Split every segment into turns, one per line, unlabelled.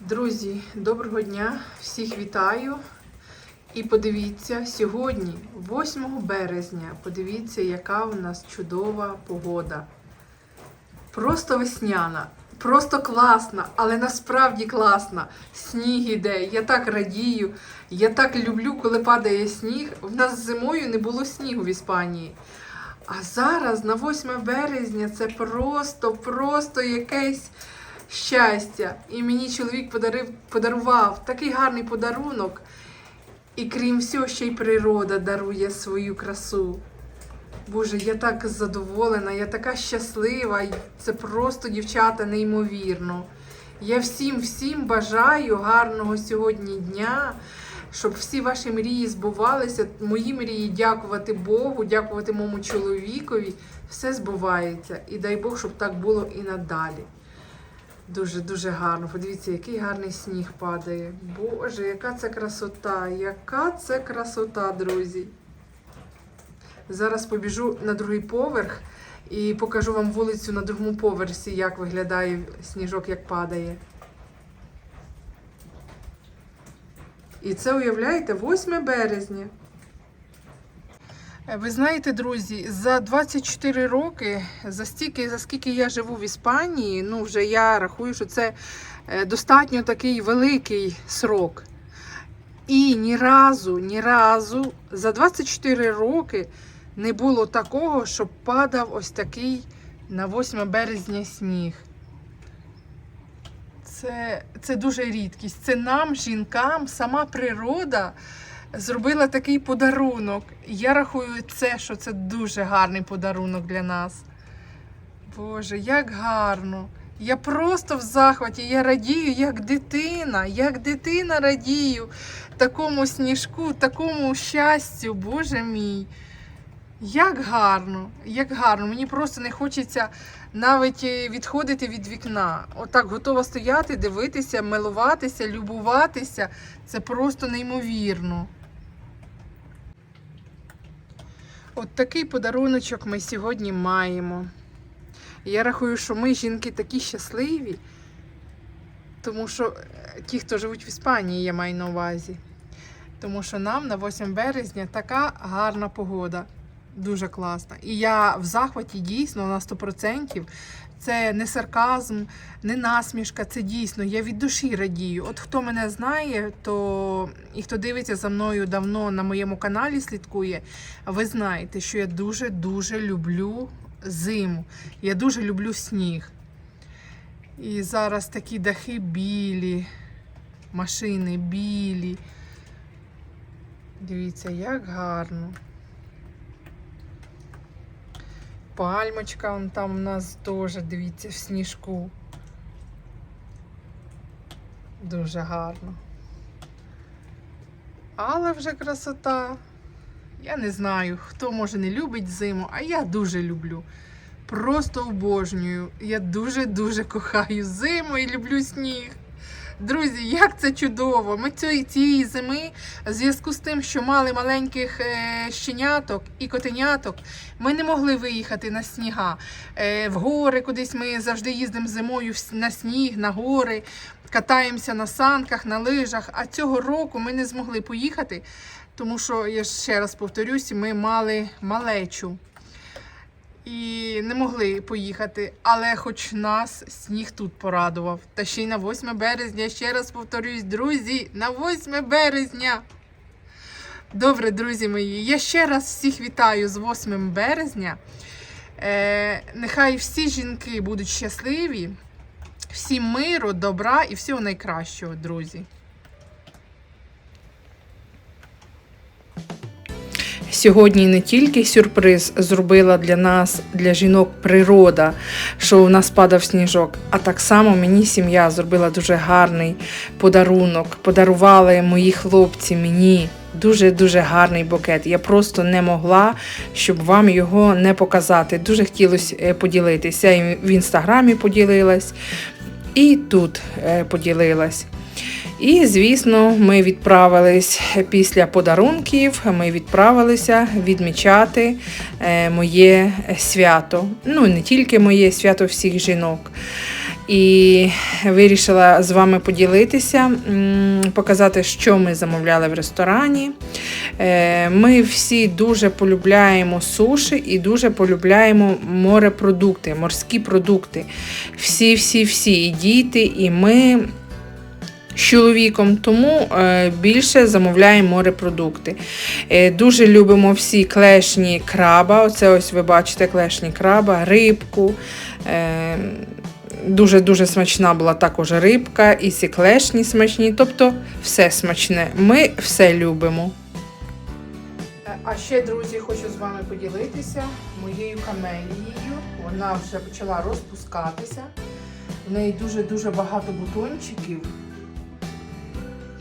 Друзі, доброго дня! Всіх вітаю. І подивіться, сьогодні, 8 березня, подивіться, яка у нас чудова погода. Просто весняна, просто класна, але насправді класна. Сніг іде. Я так радію, я так люблю, коли падає сніг. В нас зимою не було снігу в Іспанії. А зараз, на 8 березня, це просто, просто якесь щастя. І мені чоловік подарив, подарував такий гарний подарунок. І крім всього, ще й природа дарує свою красу. Боже, я так задоволена, я така щаслива. Це просто, дівчата, неймовірно. Я всім, всім бажаю гарного сьогодні дня, щоб всі ваші мрії збувалися. Мої мрії дякувати Богу, дякувати моєму чоловікові. Все збувається. І дай Бог, щоб так було і надалі. Дуже дуже гарно. Подивіться, який гарний сніг падає. Боже, яка це красота! Яка це красота, друзі! Зараз побіжу на другий поверх і покажу вам вулицю на другому поверсі, як виглядає сніжок, як падає. І це уявляєте, 8 березня. Ви знаєте, друзі, за 24 роки, за стільки, за скільки я живу в Іспанії, ну вже я рахую, що це е, достатньо такий великий срок. І ні разу, ні разу за 24 роки не було такого, щоб падав ось такий на 8 березня сніг. Це, це дуже рідкість. Це нам, жінкам, сама природа зробила такий подарунок. Я рахую це, що це дуже гарний подарунок для нас. Боже, як гарно! Я просто в захваті, я радію, як дитина, як дитина радію такому сніжку, такому щастю, Боже мій. Як гарно, як гарно. Мені просто не хочеться навіть е, відходити від вікна. Отак готова стояти, дивитися, милуватися, любуватися. Це просто неймовірно. От такий подаруночок ми сьогодні маємо. Я рахую, що ми, жінки, такі щасливі, тому що е, ті, хто живуть в Іспанії, я маю на увазі. Тому що нам на 8 березня така гарна погода. Дуже класна. І я в захваті дійсно на 100%. Це не сарказм, не насмішка, це дійсно. Я від душі радію. От хто мене знає, то і хто дивиться за мною давно на моєму каналі, слідкує, ви знаєте, що я дуже-дуже люблю зиму. Я дуже люблю сніг. І зараз такі дахи білі, машини білі. Дивіться, як гарно. Пальмочка вон там у нас теж, дивіться, в сніжку. Дуже гарно. Але вже красота. Я не знаю, хто може не любить зиму, а я дуже люблю. Просто обожнюю. Я дуже-дуже кохаю зиму і люблю сніг. Друзі, як це чудово! Ми цієї, цієї зими, в зв'язку з тим, що мали маленьких е, щеняток і котеняток, ми не могли виїхати на сніга. Е, в гори кудись ми завжди їздимо зимою на сніг, на гори, катаємося на санках, на лижах. А цього року ми не змогли поїхати, тому що, я ще раз повторюсь, ми мали малечу. І не могли поїхати, але хоч нас сніг тут порадував. Та ще й на 8 березня, ще раз повторюсь, друзі, на 8 березня. Добре, друзі мої, я ще раз всіх вітаю з 8 березня. Е, нехай всі жінки будуть щасливі, всім миру, добра і всього найкращого, друзі. Сьогодні не тільки сюрприз зробила для нас, для жінок, природа, що у нас падав сніжок, а так само мені сім'я зробила дуже гарний подарунок. Подарували мої хлопці мені дуже-дуже гарний букет. Я просто не могла, щоб вам його не показати. Дуже хотілося е, поділитися. І в інстаграмі поділилась, і тут е, поділилась. І, звісно, ми відправились після подарунків. Ми відправилися відмічати е, моє свято. Ну, не тільки моє свято всіх жінок. І вирішила з вами поділитися, показати, що ми замовляли в ресторані. Е, Ми всі дуже полюбляємо суші і дуже полюбляємо морепродукти, морські продукти. Всі, всі, всі, і діти, і ми з чоловіком, тому е, більше замовляємо морепродукти. Е, Дуже любимо всі клешні краба. Оце ось ви бачите клешні краба, рибку. Е, Дуже-дуже смачна була також рибка, і ці клешні смачні, тобто все смачне. Ми все любимо. А ще, друзі, хочу з вами поділитися моєю камелією. Вона вже почала розпускатися. В неї дуже-дуже багато бутончиків.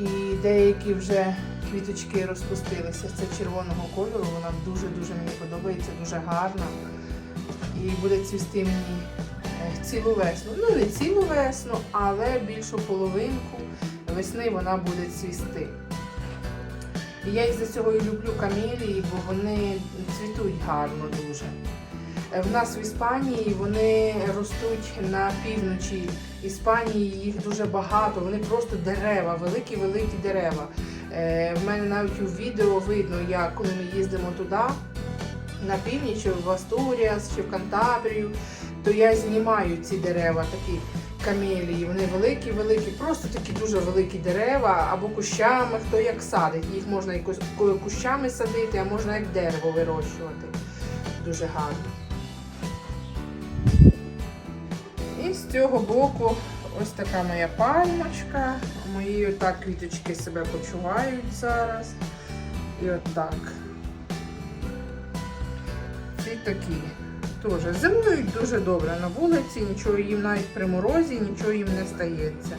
І деякі вже квіточки розпустилися. Це червоного кольору. Вона дуже-дуже мені подобається, дуже гарна. І буде цвісти мені е, цілу весну. Ну, не цілу весну, але більшу половинку весни вона буде цвісти. І я із-за цього і люблю камелії, бо вони цвітуть гарно дуже. Е, В нас в Іспанії вони ростуть на півночі Іспанії, їх дуже багато, вони просто дерева, великі-великі дерева. Е, В мене навіть у відео видно, як коли ми їздимо туди, на північ, в Астуріас чи в Кантабрію, то я знімаю ці дерева, такі камелії. Вони великі-великі, просто такі дуже великі дерева або кущами, хто як садить. Їх можна і кущами садити, а можна як дерево вирощувати. Дуже гарно. І з цього боку ось така моя пальмочка. Мої отак квіточки себе почувають зараз. І отак. Ці такі. Теж зимують дуже добре на вулиці, нічого їм навіть при морозі, нічого їм не стається.